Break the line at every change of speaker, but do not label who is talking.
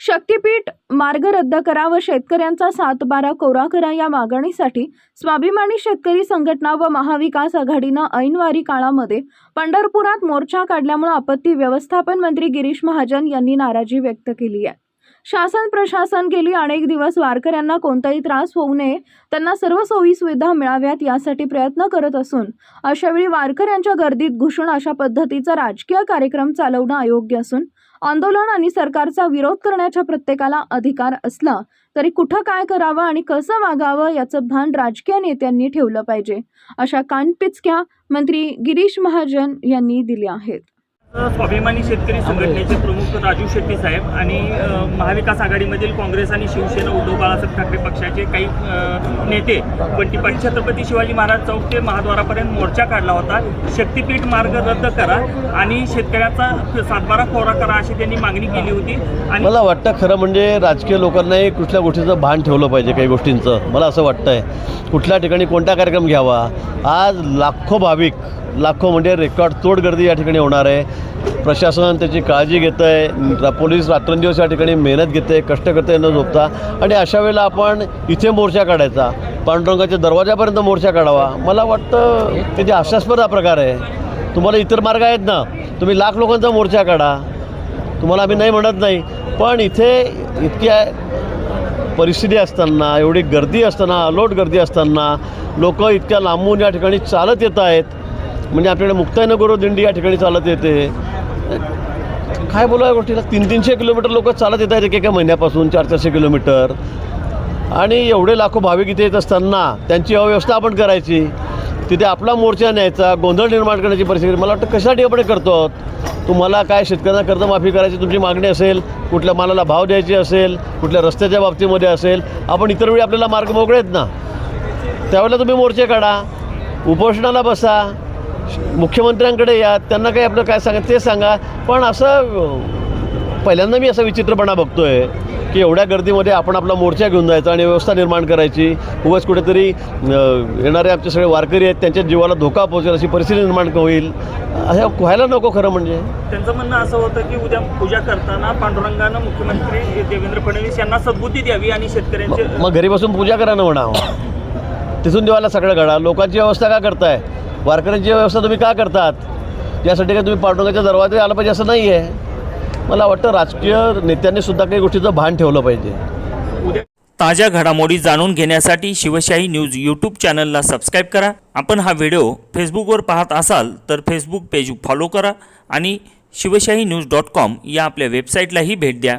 शक्तीपीठ मार्ग रद्द करा व शेतकऱ्यांचा सातबारा कोरा करा या मागणीसाठी स्वाभिमानी शेतकरी संघटना व महाविकास आघाडीनं ऐनवारी काळामध्ये पंढरपुरात मोर्चा काढल्यामुळे आपत्ती व्यवस्थापन मंत्री गिरीश महाजन यांनी नाराजी व्यक्त केली आहे. शासन प्रशासन गेली अनेक दिवस वारकऱ्यांना कोणताही त्रास होऊ नये त्यांना सर्व सोयी सुविधा मिळाव्यात यासाठी प्रयत्न करत असून अशावेळी वारकऱ्यांच्या गर्दीत घुसून अशा पद्धतीचा राजकीय कार्यक्रम चालवणं अयोग्य असून आंदोलन आणि सरकारचा विरोध करण्याच्या प्रत्येकाला अधिकार असला तरी कुठं काय करावं आणि कसं वागावं याचं भान राजकीय नेत्यांनी ठेवलं पाहिजे. अशा कानपिचक्या मंत्री गिरीश महाजन यांनी दिल्या आहेत.
स्वाभिमानी शेतकरी संघटनेचे प्रमुख राजू शेट्टी साहेब आणि महाविकास आघाडीमधील काँग्रेस आणि शिवसेना उद्धव बाळासाहेब ठाकरे पक्षाचे काही नेते. बंटीपाटी छत्रपती शिवाजी महाराज चौक ते महाद्वारापर्यंत मोर्चा काढला होता. शक्तीपीठ मार्ग रद्द करा आणि शेतकऱ्याचा सातबारा कोरा करा अशी त्यांनी मागणी केली होती. आणि
मला वाटतं खरं म्हणजे राजकीय लोकांनाही कुठल्या गोष्टीचं भान ठेवलं पाहिजे काही गोष्टींचं. मला असं वाटतं आहे कुठल्या ठिकाणी कोणता कार्यक्रम घ्यावा? आज लाखो भाविक लाखो म्हणजे रेकॉर्ड तोड गर्दी या ठिकाणी होणार आहे. प्रशासन त्याची काळजी घेतं आहे पोलीस रात्रंदिवस या ठिकाणी मेहनत घेते कष्ट करते न झोपता. आणि अशा वेळेला आपण इथे मोर्चा काढायचा. पांडुरंगाच्या दरवाजापर्यंत मोर्चा काढावा. मला वाटतं त्याची हास्यास्पद हा प्रकार आहे. तुम्हाला इतर मार्ग आहेत ना तुम्ही लाख लोकांचा मोर्चा काढा. तुम्हाला आम्ही नाही म्हणत नाही. पण इथे इतक्या परिस्थिती असताना एवढी गर्दी असताना अलोट गर्दी असताना लोक इतक्या लांबून या ठिकाणी चालत येत आहेत. म्हणजे आपल्याकडे मुक्ताईनगर दिंडी या ठिकाणी चालत येते. काय बोला या गोष्टीला? तीन तीनशे किलोमीटर लोक चालत येत आहेत एक एका महिन्यापासून चार चारशे किलोमीटर. आणि एवढे लाखो भाविक इथे येत असताना त्यांची अव्यवस्था आपण करायची. तिथे आपला मोर्चा न्यायचा गोंधळ निर्माण करण्याची परिस्थिती. मला वाटतं कशासाठी आपण करतो आहोत तुम्हाला काय शेतकऱ्यांना कर्जमाफी करायची तुमची मागणी असेल कुठल्या मालाला भाव द्यायचे असेल कुठल्या रस्त्याच्या बाबतीमध्ये असेल आपण इतर वेळी आपल्याला मार्ग मोकळे आहेत ना? त्यावेळेला तुम्ही मोर्चे काढा. उपोषणाला बसा. मुख्यमंत्र्यांकडे या त्यांना काही आपलं काय सांगा ते सांगा. पण असं पहिल्यांदा मी असा विचित्रपणा बघतोय की एवढ्या गर्दीमध्ये आपण आपला मोर्चा घेऊन जायचा आणि व्यवस्था निर्माण करायची. उगाच कुठेतरी येणारे आमचे सगळे वारकरी आहेत त्यांच्या जीवाला धोका पोहोचेल अशी परिस्थिती निर्माण होईल. असं व्हायला नको खरं म्हणजे.
त्यांचं म्हणणं असं होतं की उद्या पूजा करताना पांडुरंगानं मुख्यमंत्री देवेंद्र फडणवीस यांना सद्बुद्धी द्यावी आणि शेतकऱ्यांचे
मग मग घरी बसून पूजा करा ना म्हणा. तिथून देवाला सगळं घडा. लोकांची व्यवस्था का करताय? वारकऱ्यांची व्यवस्था तुम्ही का करतात? यासाठी काय तुम्ही पांडुरंगाच्या दरवाजे आलं पाहिजे असं नाही आहे मला वाटतं राजकीय नेत्यांनी सुद्धा काही गोष्टीचं भान ठेवलं पाहिजे.
उद्या
ताज्या घडामोडी जाणून घेण्यासाठी शिवशाही न्यूज यूट्यूब चॅनलला सबस्क्राईब करा. आपण हा व्हिडिओ फेसबुकवर पाहत असाल तर फेसबुक पेज फॉलो करा आणि शिवशाही न्यूज डॉट कॉम या आपल्या वेबसाईटलाही भेट द्या.